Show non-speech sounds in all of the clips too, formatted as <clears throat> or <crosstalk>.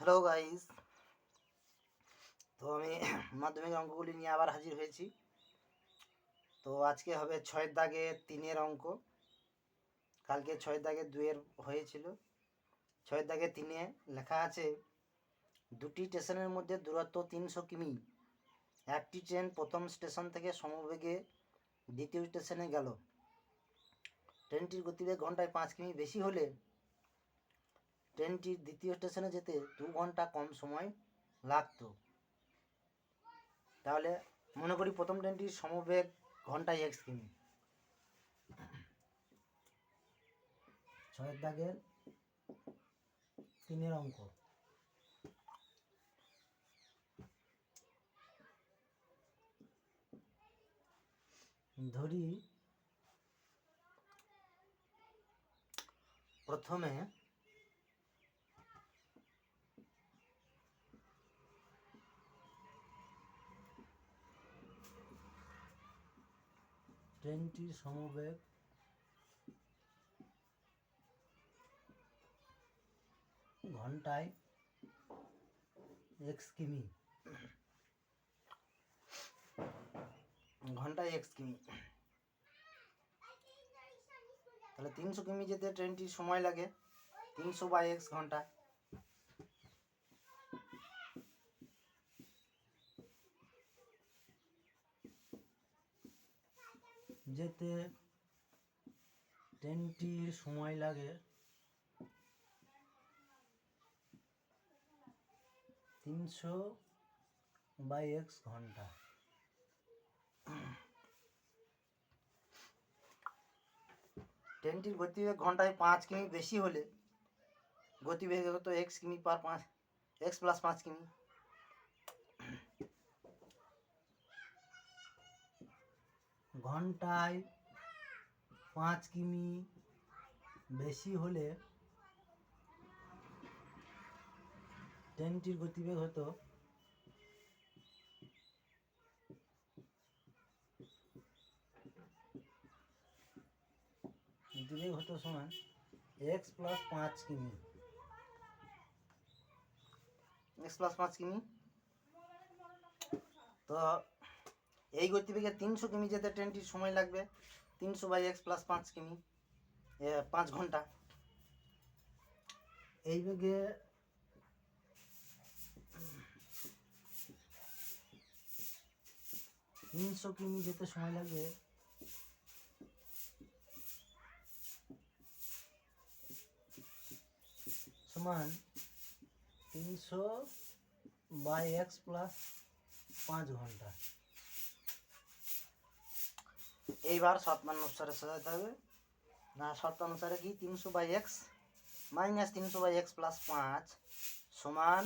Hello guys তো আমি <clears throat> মাধ্যমিক অঙ্কগুলি নিয়ে আবার হাজির হয়েছি। তো আজকে হবে ছয়ের দাগে তিনের অঙ্ক। কালকে ছয়ের দাগে দুয়ের হয়েছিল। ছয়ের দাগে তিনে লেখা আছে, দুটি স্টেশনের মধ্যে দূরত্ব তিনশো কিমি। একটি ট্রেন প্রথম স্টেশন থেকে সমবেগে দ্বিতীয় স্টেশনে গেল। ট্রেনটির গতিবেগ ঘন্টায় পাঁচ কিমি বেশি হলে ট্রেনটির দ্বিতীয় স্টেশনে যেতে দু ঘণ্টা কম সময় লাগতো। তাহলে মনে করি প্রথম ট্রেনটির সমবেগ ঘন্টায় এক্স কিমি। ছয়ের দাগের তিনের অঙ্ক। ধরি প্রথমে ট্রেনটির সমবেগ ঘন্টায় এক্স কিমি ঘন্টায় এক্স কিমি তাহলে তিনশো কিমি যেতে ট্রেনটির সময় লাগে তিনশো বাই এক্স ঘণ্টা যেতে ট্রেনটির সময় লাগে তিনশো বাই এক্স ঘণ্টা। ট্রেনটির গতিবেগ ঘন্টায় পাঁচ কিমি বেশি হলে গতিবেগ হতো এক্স কিমি পার পাঁচ, এক্স প্লাস পাঁচ কিমি। ঘন্টায় পাঁচ কিমি বেশি হলে ট্রেনটির গতিবেগ হতো গতিবেগ হতো সমান এক্স প্লাস পাঁচ কিমি। এক্স প্লাস পাঁচ কিমি। তো এই গতিবেগে তিনশো কিমি যেতে ট্রেনটির সময় লাগবে। তিনশো বাই এক্স প্লাস পাঁচ কিমি। পাঁচ ঘণ্টা। এই বেগে তিনশো কিমি যেতে সময় লাগবে। সমান তিনশো বাই এক্স প্লাস পাঁচ ঘণ্টা। এইবার শর্ত অনুসারে সাজাতে হবে। না, শর্ত অনুসারে কি? তিনশো বাই এক্স মাইনাস তিনশো বাই এক্স প্লাস পাঁচ সমান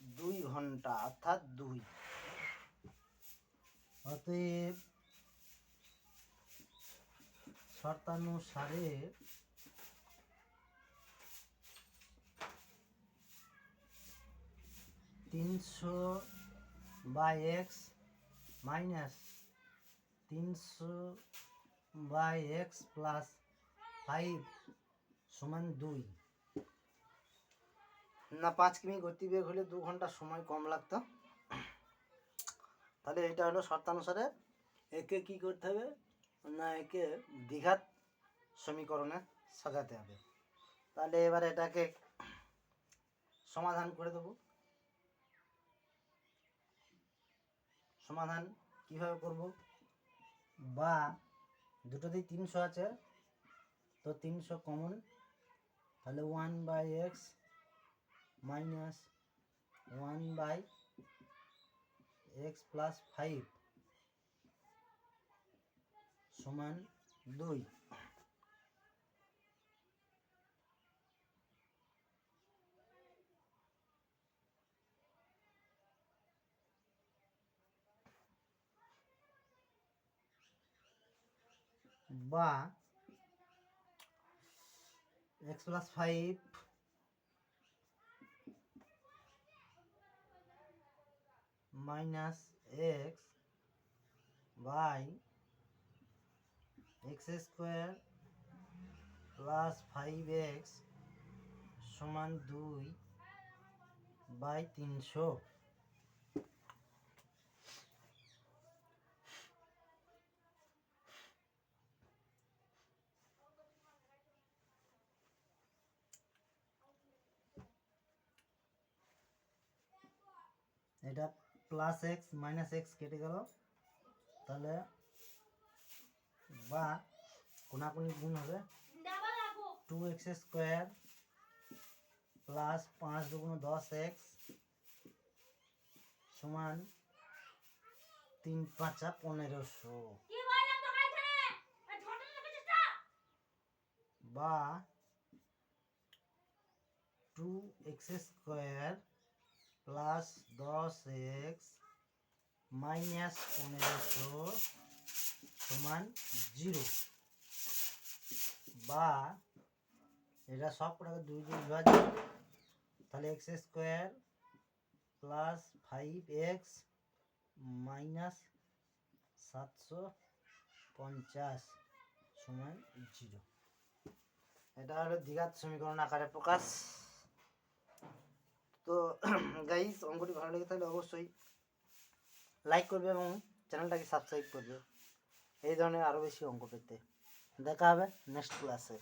দুই ঘণ্টা, অর্থাৎ দুই। অতএব শর্তানুসারে তিনশো বাই এক্স মাইনাস তিনশো বাই এক্স প্লাস ফাইভ সমান দুই। না, পাঁচ কিমি গতিবেগ হলে দু ঘণ্টা সময় কম লাগতো। তাহলে এটা হলো শর্তানুসারে একে কি করতে হবে? না, একে দ্বিঘাত সমীকরণে সাজাতে হবে। তাহলে এবার এটাকে সমাধান করে দেবো। সমাধান কীভাবে করব? বা দুটোতেই তিনশো আছে, তো তিনশো কমন তাহলে one by x minus one by x plus five সমান দুই। বা x plus five minus x by x square plus five x সমান দুই বাই তিনশো। এটা প্লাস এক্স মাইনাস এক্স কেটে গেল। তাহলে বা কোনাকুনি গুণ হবে টু এক্স স্কোয়ার প্লাস পাঁচ দুগুণ দশ এক্স সমান তিন পাঁচা পনেরোশো। বা টু এক্স স্কোয়ার প্লাস দশ এক্স মাইনাস পনেরোশো সমান জিরো। বা এটা সব কটাকে দুই দিয়ে বিভাজন তাহলে x square plus five x minus সাতশো পঞ্চাশ সমান জিরো। এটা হলো দ্বিঘাত সমীকরণ আকারে প্রকাশ। তো গাইস অঙ্কটি ভালো লেগে থাকলে অবশ্যই লাইক করবে এবং চ্যানেলটাকে সাবস্ক্রাইব করবে। এই ধরনের আরও বেশি অঙ্ক পেতে। দেখা হবে নেক্সট ক্লাসে